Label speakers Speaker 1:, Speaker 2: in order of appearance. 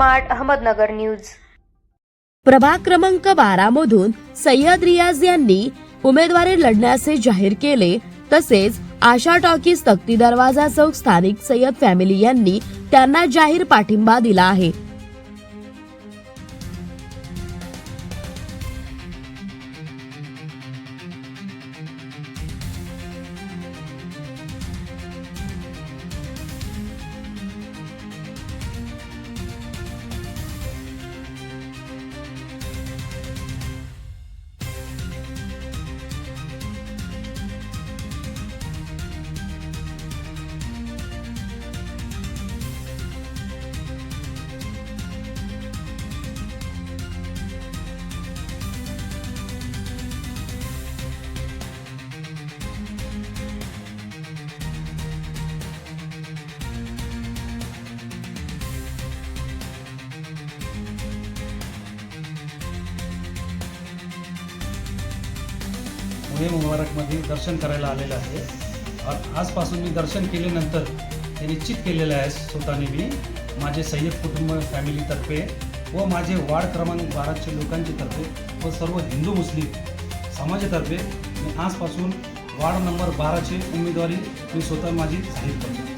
Speaker 1: Smart Ahmednagar news.
Speaker 2: प्रभाग क्रमांक बारा मधून सय्यद रियाज यांनी उमेदवारी लढण्याचे जाहीर केले. तसेच आशा टॉकीज तक्ती दरवाजा चौक स्थानिक सय्यद फॅमिली यांनी त्यांना जाहीर पाठिंबा दिला आहे.
Speaker 3: पुणे मुबारकमध्ये दर्शन करायला आलेलं आहे. आजपासून मी दर्शन केल्यानंतर हे निश्चित केलेलं आहे स्वतःने मी. माझे सय्यद कुटुंब फॅमिलीतर्फे व माझे वार्ड क्रमांक बाराच्या लोकांचे तर्फे व सर्व हिंदू मुस्लिम समाजातर्फे मी आजपासून वार्ड नंबर बाराची उमेदवारी मी स्वतः माझी जाहीर करतो.